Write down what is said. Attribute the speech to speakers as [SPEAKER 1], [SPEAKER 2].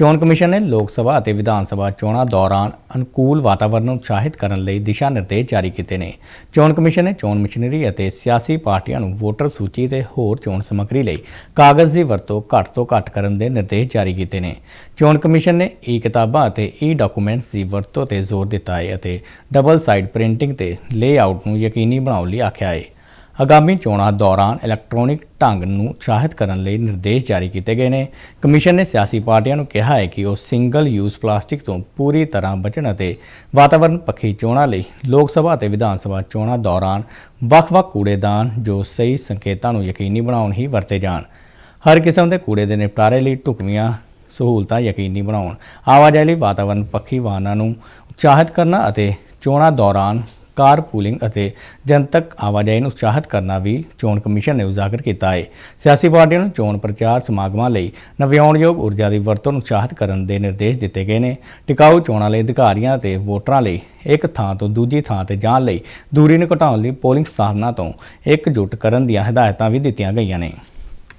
[SPEAKER 1] ਚੋਣ ਕਮਿਸ਼ਨ ਨੇ ਲੋਕ ਸਭਾ ਅਤੇ ਵਿਧਾਨ ਸਭਾ ਚੋਣਾਂ ਦੌਰਾਨ ਅਨੁਕੂਲ ਵਾਤਾਵਰਣ ਨੂੰ ਉਤਸ਼ਾਹਿਤ ਕਰਨ ਲਈ ਦਿਸ਼ਾ ਨਿਰਦੇਸ਼ ਜਾਰੀ ਕੀਤੇ ਨੇ। ਚੋਣ ਕਮਿਸ਼ਨ ਨੇ ਚੋਣ ਮਸ਼ੀਨਰੀ ਅਤੇ ਸਿਆਸੀ ਪਾਰਟੀਆਂ ਨੂੰ ਵੋਟਰ ਸੂਚੀ ਤੇ ਹੋਰ ਚੋਣ ਸਮੱਗਰੀ ਲਈ ਕਾਗਜ਼ ਦੀ ਵਰਤੋਂ ਘੱਟ ਤੋਂ ਘੱਟ ਕਰਨ ਦੇ ਨਿਰਦੇਸ਼ ਜਾਰੀ ਕੀਤੇ ਨੇ। ਚੋਣ ਕਮਿਸ਼ਨ ਨੇ ਈ ਕਿਤਾਬਾਂ ਅਤੇ ਈ ਡਾਕੂਮੈਂਟਸ ਦੀ ਵਰਤੋਂ ਤੇ ਜ਼ੋਰ ਦਿੱਤਾ ਹੈ ਅਤੇ ਡਬਲ ਸਾਈਡ ਪ੍ਰਿੰਟਿੰਗ ਤੇ ਲੇਆਊਟ ਨੂੰ ਯਕੀਨੀ ਬਣਾਉਣ ਲਈ ਆਖਿਆ ਹੈ। ਆਗਾਮੀ ਚੋਣਾਂ ਦੌਰਾਨ ਇਲੈਕਟ੍ਰੋਨਿਕ ਢੰਗ ਨੂੰ ਉਤਸ਼ਾਹਿਤ ਕਰਨ ਲਈ ਨਿਰਦੇਸ਼ ਜਾਰੀ ਕੀਤੇ ਗਏ ਨੇ। ਕਮਿਸ਼ਨ ਨੇ ਸਿਆਸੀ ਪਾਰਟੀਆਂ ਨੂੰ ਕਿਹਾ ਹੈ ਕਿ ਉਹ ਸਿੰਗਲ ਯੂਜ਼ ਪਲਾਸਟਿਕ ਤੋਂ ਪੂਰੀ ਤਰ੍ਹਾਂ ਬਚਣ ਅਤੇ ਵਾਤਾਵਰਣ ਪੱਖੀ ਚੋਣਾਂ ਲਈ ਲੋਕ ਸਭਾ ਅਤੇ ਵਿਧਾਨ ਸਭਾ ਚੋਣਾਂ ਦੌਰਾਨ ਵੱਖ-ਵੱਖ ਕੂੜੇਦਾਨ ਜੋ ਸਹੀ ਸੰਕੇਤਾਂ ਨੂੰ ਯਕੀਨੀ ਬਣਾਉਣ ਹੀ ਵਰਤੇ ਜਾਣ। ਹਰ ਕਿਸਮ ਦੇ ਕੂੜੇ ਦੇ ਨਿਪਟਾਰੇ ਲਈ ਢੁਕਵੀਆਂ ਸਹੂਲਤਾਂ ਯਕੀਨੀ ਬਣਾਉਣ, ਆਵਾਜਾਈ ਲਈ ਵਾਤਾਵਰਣ ਪੱਖੀ ਵਾਹਨਾਂ ਨੂੰ ਉਤਸ਼ਾਹਿਤ ਕਰਨਾ ਅਤੇ ਚੋਣਾਂ ਦੌਰਾਨ ਕਾਰ ਪੂਲਿੰਗ ਅਤੇ ਜਨਤਕ ਆਵਾਜਾਈ ਨੂੰ ਉਤਸ਼ਾਹਿਤ ਕਰਨਾ ਵੀ ਚੋਣ ਕਮਿਸ਼ਨ ਨੇ ਉਜਾਗਰ ਕੀਤਾ ਹੈ ਸਿਆਸੀ ਪਾਰਟੀਆਂ ਨੂੰ ਚੋਣ ਪ੍ਰਚਾਰ ਸਮਾਗਮਾਂ ਲਈ ਨਵਿਆਉਣਯੋਗ ਊਰਜਾ ਦੀ ਵਰਤੋਂ ਨੂੰ ਉਤਸ਼ਾਹਿਤ ਕਰਨ ਦੇ ਨਿਰਦੇਸ਼ ਦਿੱਤੇ ਗਏ ਨੇ। ਟਿਕਾਊ ਚੋਣਾਂ ਲਈ ਅਧਿਕਾਰੀਆਂ ਅਤੇ ਵੋਟਰਾਂ ਲਈ ਇੱਕ ਥਾਂ ਤੋਂ ਦੂਜੀ ਥਾਂ ਤੇ ਜਾਣ ਲਈ ਦੂਰੀ ਨੂੰ ਘਟਾਉਣ ਲਈ ਪੋਲਿੰਗ ਸਥਾਨਾਂ ਤੋਂ ਇਕਜੁੱਟ ਕਰਨ ਦੀਆਂ ਹਦਾਇਤਾਂ ਵੀ ਦਿੱਤੀਆਂ ਗਈਆਂ ਨੇ।